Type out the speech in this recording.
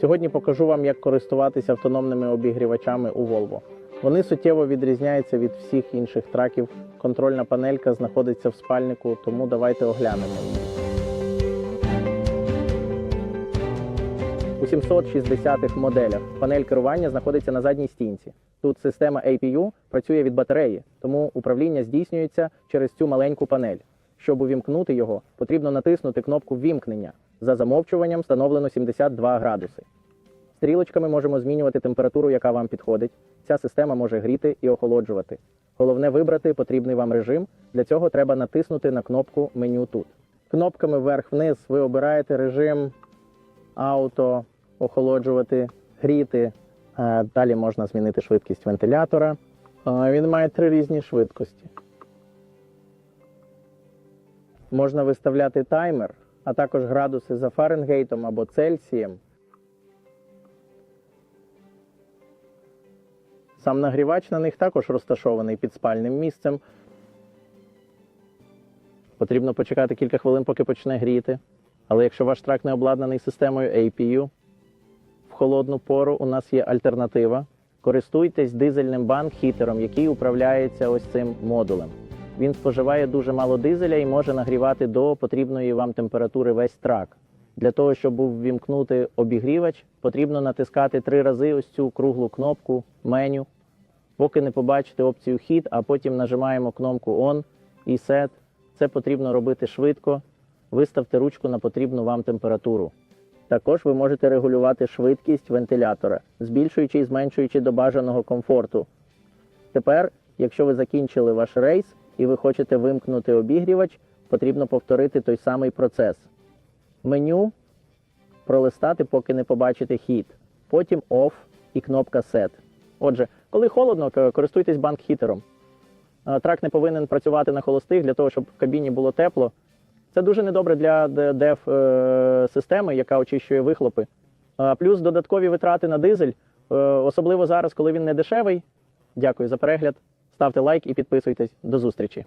Сьогодні покажу вам, як користуватися автономними обігрівачами у Volvo. Вони суттєво відрізняються від всіх інших траків. Контрольна панелька знаходиться в спальнику, тому давайте оглянемо. У 760-х моделях панель керування знаходиться на задній стінці. Тут система APU працює від батареї, тому управління здійснюється через цю маленьку панель. Щоб увімкнути його, потрібно натиснути кнопку ввімкнення. За замовчуванням встановлено 72 градуси. Стрілочками можемо змінювати температуру, яка вам підходить. Ця система може гріти і охолоджувати. Головне вибрати потрібний вам режим. Для цього треба натиснути на кнопку меню тут. Кнопками вверх-вниз ви обираєте режим ауто, охолоджувати, гріти. Е, Далі можна змінити швидкість вентилятора. Е, Він має три різні швидкості. Можна виставляти таймер, а також градуси за Фаренгейтом або Цельсієм. Сам нагрівач на них також розташований під спальним місцем. Потрібно почекати кілька хвилин, поки почне гріти. Але якщо ваш трак не обладнаний системою APU, в холодну пору у нас є альтернатива. Користуйтесь дизельним банк-хітером, який управляється ось цим модулем. Він споживає дуже мало дизеля і може нагрівати до потрібної вам температури весь трак. Для того, щоб увімкнути обігрівач, потрібно натискати три рази ось цю круглу кнопку меню, поки не побачите опцію хід, а потім нажимаємо кнопку On і Set. Це потрібно робити швидко. Виставте ручку на потрібну вам температуру. Також ви можете регулювати швидкість вентилятора, збільшуючи і зменшуючи до бажаного комфорту. Тепер, якщо ви закінчили ваш рейс і ви хочете вимкнути обігрівач, потрібно повторити той самий процес. Меню пролистати, поки не побачите хід. Потім Off і кнопка Set. Отже, коли холодно, користуйтесь банк-хітером. Е, Трак не повинен працювати на холостих для того, щоб в кабіні було тепло. Це дуже недобре для деф системи, яка очищує вихлопи. Плюс додаткові витрати на дизель, е, особливо зараз, коли він не дешевий. Дякую за перегляд. Ставте лайк і підписуйтесь. До зустрічі.